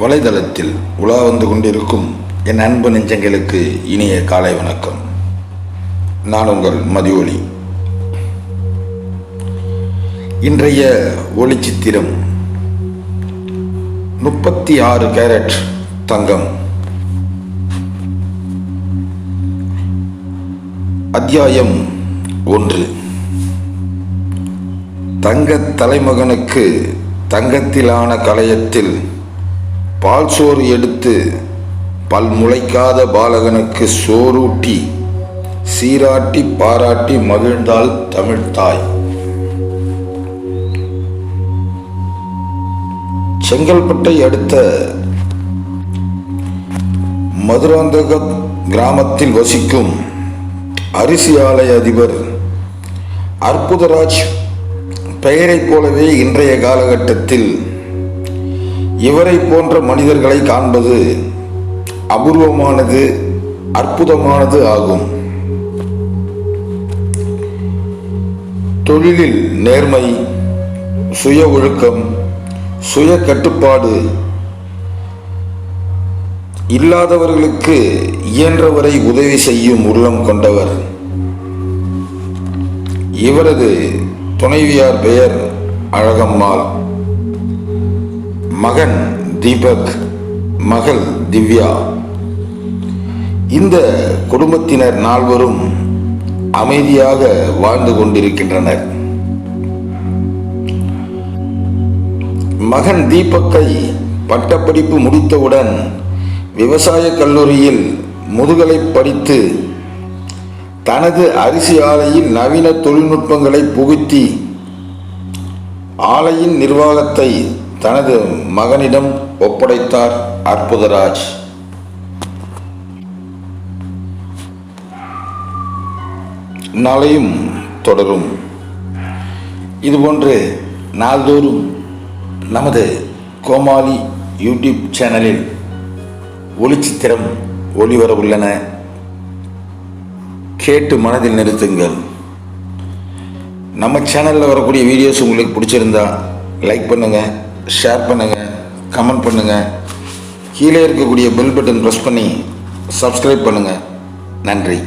வலைதளத்தில் உலா வந்து கொண்டிருக்கும் என் அன்பு நெஞ்சங்களுக்கு இனிய காலை வணக்கம். நான் உங்கள் மதியொலி. இன்றைய ஒளிச்சித்திரம் முப்பத்தி ஆறு கேரட் தங்கம். அத்தியாயம் ஒன்று. தங்க தலைமகனுக்கு தங்கத்திலான களையத்தில் பால் சோறு எடுத்து பல் முளைக்காத பாலகனுக்கு சோறூட்டி சீராட்டி பாராட்டி மகிழ்ந்தாள் தமிழ்தாய் செங்கல்பட்டை அடுத்த மதுராந்தக கிராமத்தில் வசிக்கும் அரிசி ஆலை அதிபர் அற்புதராஜ் பெயரைப் போலவே இன்றைய காலகட்டத்தில் இவரை போன்ற மனிதர்களை காண்பது அபூர்வமானது அற்புதமானது ஆகும். தொழிலில் நேர்மை சுய ஒழுக்கம் சுய கட்டுப்பாடு இல்லாதவர்களுக்கு இயன்றவரை உதவி செய்யும் உள்ளம் கொண்டவர். இவரது துணைவியார் பெயர் அழகம்மாள். மகன் தீபக் மகள் திவ்யா. இந்த குடும்பத்தினர் நால்வரும் அமைதியாக வாழ்ந்து கொண்டிருக்கின்றனர். மகன் தீபக்கை பட்டப்படிப்பு முடித்தவுடன் விவசாய கல்லூரியில் முதுகலை படித்து தனது அரிசி ஆலையில் நவீன தொழில்நுட்பங்களை புகுத்தி ஆலையின் நிர்வாகத்தை தனது மகனிடம் ஒப்படைத்தார் அற்புதராஜ். நாளையும் தொடரும். இதுபோன்று நாள்தோறும் நமது கோமாளி யூடியூப் சேனலில் ஒளிச்சித்திரம் ஒளிவர உள்ளன கேட்டு மனதில் நிறுத்துங்கள். நம்ம சேனலில் வரக்கூடிய வீடியோஸ் உங்களுக்கு பிடிச்சிருந்தா லைக் பண்ணுங்கள் ஷேர் பண்ணுங்கள் கமெண்ட் பண்ணுங்கள் கீழே இருக்கக்கூடிய பெல் பட்டன் ப்ரெஸ் பண்ணி சப்ஸ்கிரைப் பண்ணுங்கள் நன்றி.